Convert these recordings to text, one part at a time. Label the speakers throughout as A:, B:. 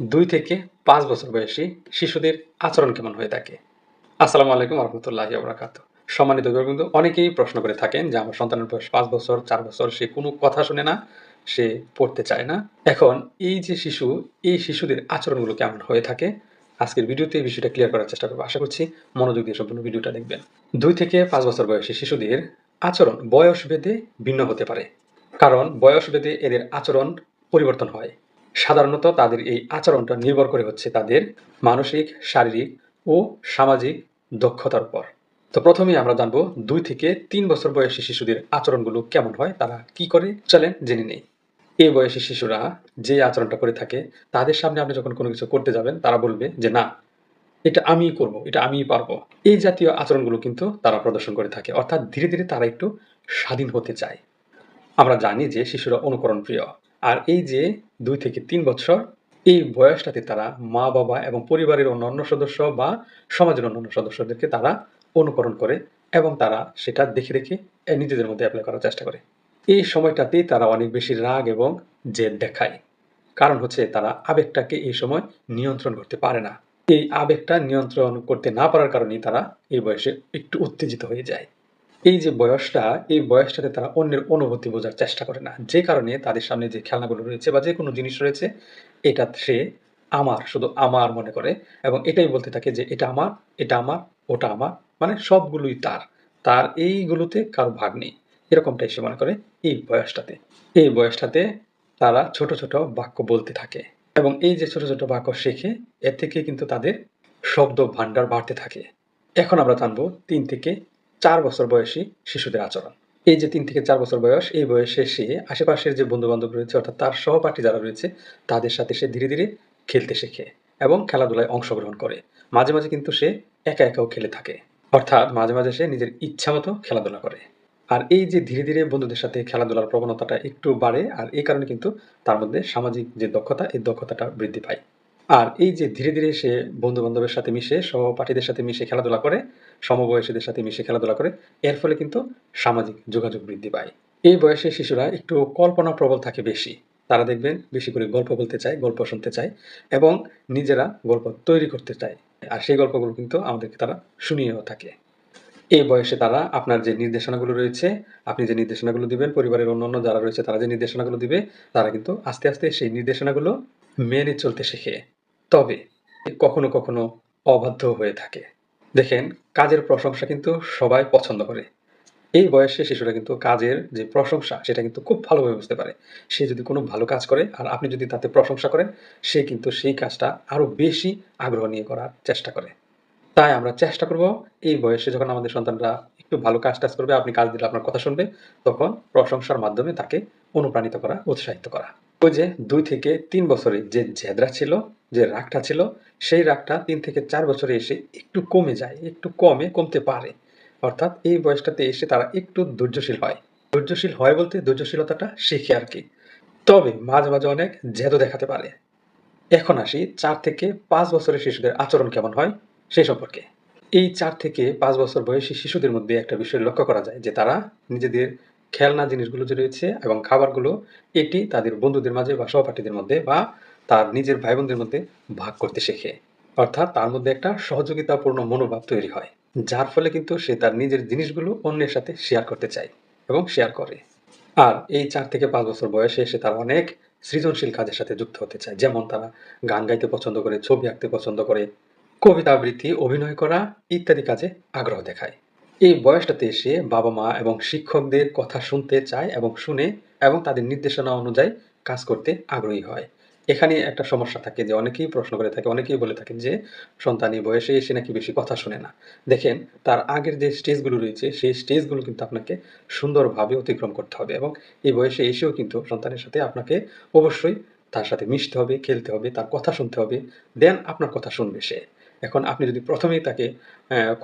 A: দুই থেকে পাঁচ বছর বয়সী শিশুদের আচরণ কেমন হয়ে থাকে? আসসালামু আলাইকুম রহমতুল্লাহি আবরাকাত সম্মানিত কিন্তু অনেকেই প্রশ্ন করে থাকেন যে আমার সন্তানের বয়স পাঁচ বছর, চার বছর, সে কোনো কথা শুনে না, সে পড়তে চায় না। এখন এই যে শিশু, এই শিশুদের আচরণগুলো কেমন হয়ে থাকে? আজকের ভিডিওতে এই বিষয়টা ক্লিয়ার করার চেষ্টা করব। আশা করছি মনোযোগ দিয়ে সম্পূর্ণ ভিডিওটা দেখবেন। দুই থেকে পাঁচ বছর বয়সী শিশুদের আচরণ বয়স ভেদে ভিন্ন হতে পারে। কারণ বয়স ভেদে এদের আচরণ পরিবর্তন হয়। সাধারণত তাদের এই আচরণটা নির্ভর করে হচ্ছে তাদের মানসিক, শারীরিক ও সামাজিক দক্ষতার উপর। তো প্রথমেই আমরা জানব দুই থেকে তিন বছর বয়সী শিশুদের আচরণগুলো কেমন হয়, তারা কি করে? চলেন জেনে নেই। এই বয়সী শিশুরা যে আচরণটা করে থাকে, তাদের সামনে আপনি যখন কোনো কিছু করতে যাবেন, তারা বলবে যে, না, এটা আমিই করব, এটা আমিই পারব। এই জাতীয় আচরণগুলো কিন্তু তারা প্রদর্শন করে থাকে। অর্থাৎ ধীরে ধীরে তারা একটু স্বাধীন হতে চায়। আমরা জানি যে শিশুরা অনুকরণ প্রিয় আর এই যে দুই থেকে তিন বছর, এই বয়সটাতে তারা মা, বাবা এবং পরিবারের অন্যান্য সদস্য বা সমাজের অন্যান্য সদস্যদেরকে তারা অনুকরণ করে এবং তারা সেটা দেখে দেখে নিজেদের মধ্যে অ্যাপ্লাই করার চেষ্টা করে। এই সময়টাতেই তারা অনেক বেশি রাগ এবং জেদ দেখায়। কারণ হচ্ছে তারা আবেগটাকে এই সময় নিয়ন্ত্রণ করতে পারে না। এই আবেগটা নিয়ন্ত্রণ করতে না পারার কারণেই তারা এই বয়সে একটু উত্তেজিত হয়ে যায়। এই যে বয়সটা, এই বয়সটাতে তারা অন্যের অনুভূতি বোঝার চেষ্টা করে না। যে কারণে তাদের সামনে যে খেলনাগুলো রয়েছে বা যে কোনো জিনিস রয়েছে, এটা সে আমার, শুধু আমার মনে করে এবং এটাই বলতে থাকে যে এটা আমার এটা আমার, ওটা আমার মানে সবগুলোই তার। তার এইগুলোতে কারও ভাগ নেই। এরকমটাই সে মনে করে এই বয়সটাতে। এই বয়সটাতে তারা ছোট ছোট বাক্য বলতে থাকে এবং এই যে ছোট ছোট বাক্য শেখে, এর থেকে কিন্তু তাদের শব্দ ভাণ্ডার বাড়তে থাকে। এখন আমরা জানব তিন থেকে চার বছর বয়সী শিশুদের আচরণ। এই যে তিন থেকে চার বছর বয়স, এই বয়সে সে আশেপাশের যে বন্ধু বান্ধব রয়েছে, অর্থাৎ তার সহপাঠী যারা রয়েছে, তাদের সাথে সে ধীরে ধীরে খেলতে শেখে এবং খেলাধুলায় অংশগ্রহণ করে। মাঝে মাঝে কিন্তু সে একা একাও খেলে থাকে। অর্থাৎ মাঝে মাঝে সে নিজের ইচ্ছা মতো খেলাধুলা করে। আর এই যে ধীরে ধীরে বন্ধুদের সাথে খেলাধুলার প্রবণতাটা একটু বাড়ে, আর এই কারণে কিন্তু তার মধ্যে সামাজিক যে দক্ষতা, এই দক্ষতাটা বৃদ্ধি পায়। আর এই যে ধীরে ধীরে সে বন্ধু বান্ধবের সাথে মিশে, সহপাঠীদের সাথে মিশে খেলাধুলা করে, সমবয়সীদের সাথে মিশে খেলাধুলা করে, এর ফলে কিন্তু সামাজিক যোগাযোগ বৃদ্ধি পায়। এই বয়সে শিশুরা একটু কল্পনা প্রবল থাকে বেশি। তারা দেখবেন বেশি করে গল্প বলতে চায়, গল্প শুনতে চায় এবং নিজেরা গল্প তৈরি করতে চায়। আর সেই গল্পগুলো কিন্তু আমাদেরকে তারা শুনিয়েও থাকে। এই বয়সে তারা আপনার যে নির্দেশনাগুলো রয়েছে, আপনি যে নির্দেশনাগুলো দিবেন, পরিবারের অন্যান্য যারা রয়েছে তারা যে নির্দেশনাগুলো দিবে, তারা কিন্তু আস্তে আস্তে সেই নির্দেশনাগুলো মেনে চলতে শেখে। তবে কখনো কখনো অবাধ্য হয়ে থাকে। দেখেন, কাজের প্রশংসা কিন্তু সবাই পছন্দ করে। এই বয়সে শিশুরা কিন্তু কাজের যে প্রশংসা, সেটা কিন্তু খুব ভালোভাবে বুঝতে পারে। সে যদি কোনো ভালো কাজ করে আর আপনি যদি তাতে প্রশংসা করেন, সে কিন্তু সেই কাজটা আরও বেশি আগ্রহ নিয়ে করার চেষ্টা করে। তাই আমরা চেষ্টা করব, এই বয়সে যখন আমাদের সন্তানরা একটু ভালো কাজ টাজ করবে, আপনি কাজ দিলে আপনার কথা শুনবে, তখন প্রশংসার মাধ্যমে তাকে অনুপ্রাণিত করা, উৎসাহিত করা। ওই যে দুই থেকে তিন বছরে যে জেদরা ছিল যে রাগটা ছিল, সেই রাগটা তিন থেকে চার বছরে এসে একটু কমে যায়, একটু কমে কমতে পারে। অর্থাৎ এই বয়সটাতে এসে তারা একটু ধৈর্যশীল হয়। ধৈর্যশীল হয় বলতে ধৈর্যশীলতাটা শিখে আর কি। তবে মাঝে মাঝে অনেক জেদও দেখাতে পারে। এখন আসি চার থেকে পাঁচ বছরের শিশুদের আচরণ কেমন হয় সেই সম্পর্কে। এই চার থেকে পাঁচ বছর বয়সী শিশুদের মধ্যে একটা বিষয় লক্ষ্য করা যায় যে তারা নিজেদের খেলনা জিনিসগুলো যে রয়েছে এবং খাবারগুলো, এটি তাদের বন্ধুদের মাঝে বা সহপাঠীদের মধ্যে বা তার নিজের ভাই বোনদের মধ্যে ভাগ করতে শেখে। অর্থাৎ তার মধ্যে একটা সহযোগিতাপূর্ণ মনোভাব তৈরি হয়, যার ফলে কিন্তু সে তার নিজের জিনিসগুলো অন্যের সাথে শেয়ার করতে চায় এবং শেয়ার করে। আর এই চার থেকে পাঁচ বছর বয়সে এসে তারা অনেক সৃজনশীল কাজের সাথে যুক্ত হতে চায়, যেমন তারা গান গাইতে পছন্দ করে, ছবি আঁকতে পছন্দ করে, কবিতা আবৃত্তি, অভিনয় করা ইত্যাদি কাজে আগ্রহ দেখায়। এই বয়সটাতে এসে বাবা মা এবং শিক্ষকদের কথা শুনতে চায় এবং শুনে এবং তাদের নির্দেশনা অনুযায়ী কাজ করতে আগ্রহী হয়। এখানে একটা সমস্যা থাকে যে অনেকেই প্রশ্ন করে থাকে, অনেকেই বলে থাকেন যে সন্তান এই বয়সে এসে নাকি বেশি কথা শুনে না। দেখেন, তার আগের যে স্টেজগুলো রয়েছে, সেই স্টেজগুলো কিন্তু আপনাকে সুন্দরভাবে অতিক্রম করতে হবে এবং এই বয়সে এসেও কিন্তু সন্তানের সাথে আপনাকে অবশ্যই তার সাথে মিশতে হবে, খেলতে হবে, তার কথা শুনতে হবে, দেন আপনার কথা শুনবে সে। এখন আপনি যদি প্রথমেই তাকে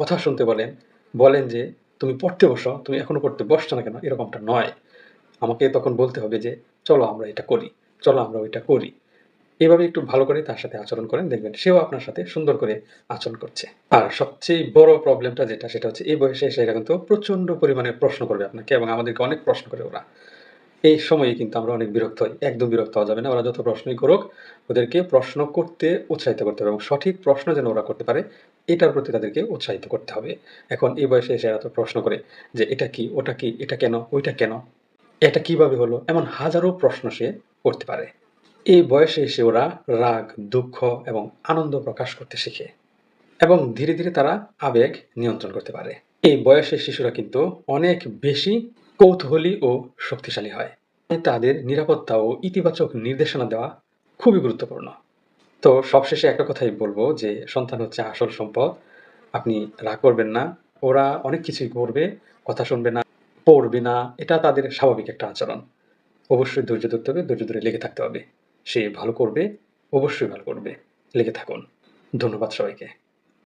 A: কথা শুনতে বলেন বলেন যে তুমি পড়তে বসো, তুমি এখনও পড়তে বসছো না কেন? এরকমটা নয়। আমাকে তখন বলতে হবে যে, চলো আমরা এটা করি, চলো আমরা ওইটা করি। এভাবে একটু ভালো করে তার সাথে আচরণ করেন, দেখবেন সেও আপনার সাথে সুন্দর করে আচরণ করছে। আর সবচেয়ে বড় প্রবলেমটা যেটা, সেটা হচ্ছে এই বয়সে এসে কিন্তু প্রচণ্ড পরিমাণে প্রশ্ন করবে আপনাকে এবং আমাদেরকে অনেক প্রশ্ন করে ওরা। এই সময়ে কিন্তু আমরা অনেক বিরক্ত হই, একদম বিরক্ত হওয়া যাবে না। ওরা যত প্রশ্নই করুক, ওদেরকে প্রশ্ন করতে উৎসাহিত করতে হবে এবং সঠিক প্রশ্ন যেন ওরা করতে পারে, এটার প্রতি তাদেরকে উৎসাহিত করতে হবে। এখন এই বয়সে এসে এরা তো প্রশ্ন করে যে, এটা কি? ওটা কি? এটা কেন? ওইটা কেন? এটা কীভাবে হলো? এমন হাজারো প্রশ্ন সে করতে পারে। এই বয়সে এসে ওরা রাগ, দুঃখ এবং আনন্দ প্রকাশ করতে শিখে এবং ধীরে ধীরে তারা আবেগ নিয়ন্ত্রণ করতে পারে। এই বয়সের শিশুরা কিন্তু অনেক বেশি কৌতূহলী ও শক্তিশালী হয়। তাদের নিরাপত্তা ও ইতিবাচক নির্দেশনা দেওয়া খুবই গুরুত্বপূর্ণ। তো সবশেষে একটা কথাই বলব যে, সন্তান হচ্ছে আসল সম্পদ। আপনি রাগ করবেন না, ওরা অনেক কিছুই করবে, কথা শুনবে না, পড়বে না, এটা তাদের স্বাভাবিক একটা আচরণ। অবশ্যই ধৈর্য ধরতে হবে, ধৈর্য ধরে লেগে থাকতে হবে। সে ভালো করবে অবশ্যই ভালো করবে। লেগে থাকুন। ধন্যবাদ সবাইকে।